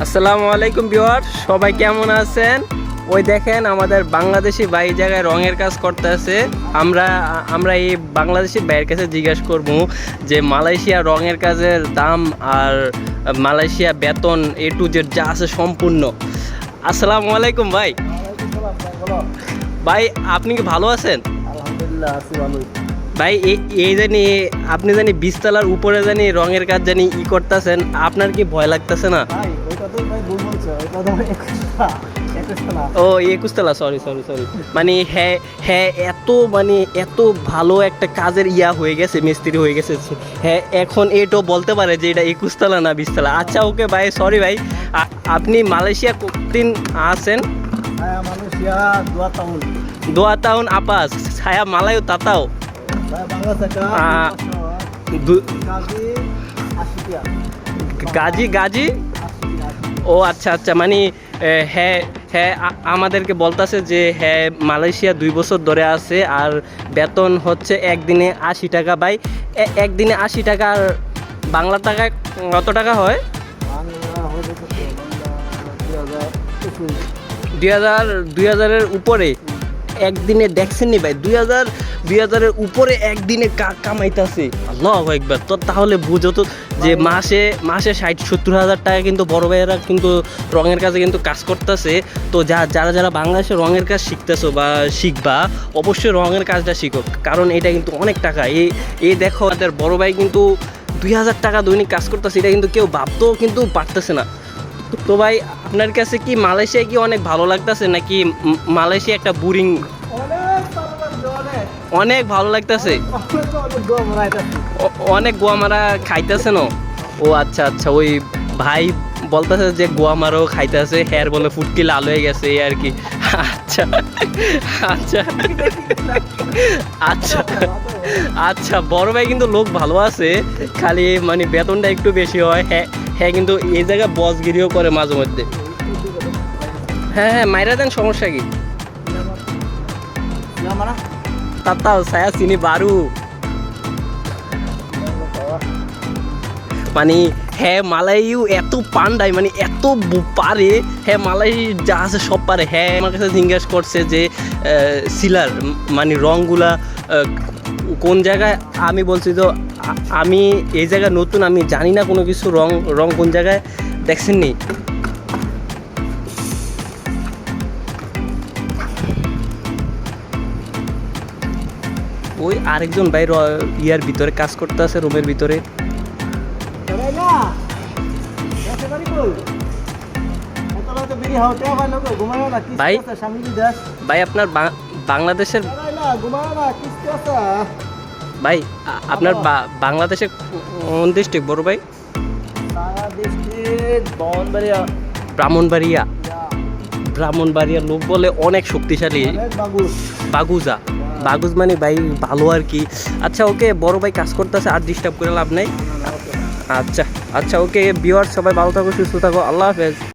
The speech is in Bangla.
আসসালামু আলাইকুম বিওয়ার সবাই কেমন আছেন? ওই দেখেন আমাদের বাংলাদেশি ভাই জায়গায় রঙের কাজ করতে আছে আমরা আমরা এই বাংলাদেশি ভাইয়ের কাছে জিজ্ঞাসা করব যে মালয়েশিয়া রঙের কাজের দাম আর মালয়েশিয়া বেতন এ টু জেড যা আছে সম্পূর্ণ। আসসালামু আলাইকুম ভাই। ভাই আপনি কি ভালো আছেন? আলহামদুলিল্লাহ আছি ভালোই ভাই এই জানি আপনি জানি বিশতলার উপরে জানি রঙের কাজ জানি ই করতেছেন আপনার কি ভয় লাগতেছে না? ও একুশতলা সরি সরি সরি মানে হ্যাঁ হ্যাঁ এত মানে এত ভালো একটা কাজের ইয়া হয়ে গেছে মিস্ত্রি হয়ে গেছে। হ্যাঁ এখন এটাও বলতে পারে যে এটা একুশতলা না বিশতলা। আচ্ছা ওকে ভাই সরি ভাই আপনি মালয়েশিয়া কতদিন আছেন? হ্যাঁ দোয়া টাউন। আপাস ছায়া মালায়ু তাতাও। গাজী গাজী? আশি টাকা ও আচ্ছা আচ্ছা মানে হ্যাঁ হ্যাঁ আমাদেরকে বলতাছে যে হ্যাঁ মালয়েশিয়া দুই বছর ধরে আছে আর বেতন হচ্ছে একদিনে আশি টাকা। বাই এ- একদিনে আশি টাকা আর বাংলা টাকায় কত টাকা হয়? দুই হাজার দুই হাজারের উপরে? একদিনে দেখছেন নি ভাই? দুই হাজার দুই হাজারের উপরে একদিনে কামাইতাছে। আল্লাহ একবার তো তাহলে বুঝো তো যে মাসে মাসে ষাট সত্তর হাজার টাকা কিন্তু বড় ভাইয়েরা কিন্তু রঙের কাজে কিন্তু কাজ করতেছে। তো যা যারা যারা বাংলাদেশে রঙের কাজ শিখতেছো বা শিখবা অবশ্যই রঙের কাজটা শিখো। কারণ এটা কিন্তু অনেক টাকা। এই এই দেখো আমাদের বড় ভাই কিন্তু দুই হাজার টাকা দৈনিক কাজ করতেছে এটা কিন্তু কেউ ভাবতেও কিন্তু পারতেছে না। তো ভাই, আপনার কাছে কি মালয়েশিয়া কি অনেক ভালো লাগতেছে নাকি মালয়েশিয়া একটা বোরিং? অনেক ভালো লাগতেছে। অনেক গোয়া মারা খাইতেছে না? ও আচ্ছা আচ্ছা ওই ভাই বলতেছে যে গোয়া মারাও খাইতেছে হ্যার বলে ফুটকি লাল হয়ে গেছে আর কি। আচ্ছা আচ্ছা আচ্ছা আচ্ছা বড় ভাই কিন্তু লোক ভালো আছে, খালি মানে বেতনটা একটু বেশি হয় হ্যাঁ। হ্যাঁ কিন্তু এই জায়গায় বসগিরিও করে মাঝে মধ্যে। হ্যাঁ হ্যাঁ মাইরা দেন, সমস্যা কি? ছায়া, চিনি, বারু। মানে হ্যাঁ মালাইও এত পান্ডাই মানে এত পারে। হ্যাঁ মালাই যা আছে সব পারে। হ্যাঁ আমার কাছে জিজ্ঞাসা করছে যে সিলার মানে রঙগুলা কোন জায়গায় আমি বলছি তো আমি এই জায়গায় নতুন আমি জানি না কোনো কিছু রং রং কোন জায়গায় দেখছেন নি ওই আরেকজন ভাই ইয়ার ভিতরে কাজ করতে আছে রুমের ভিতরে। ভাই ভাই আপনার বাংলাদেশের ভাই আপনার বা- বাংলাদেশের কোন ডিস্ট্রিক্ট বড় ভাই? ব্রাহ্মণবাড়িয়া। ব্রাহ্মণবাড়িয়া লোক বলে অনেক শক্তিশালী। বাগুজা। বাগুজ। মানে ভাই ভালো আর কি। আচ্ছা ওকে বড় ভাই কাজ করতেছে আর ডিস্টার্ব করে লাভ নাই। আচ্ছা আচ্ছা ওকে বিওয়ার সবাই ভালো থাকো সুস্থ থাকো আল্লাহ হাফেজ।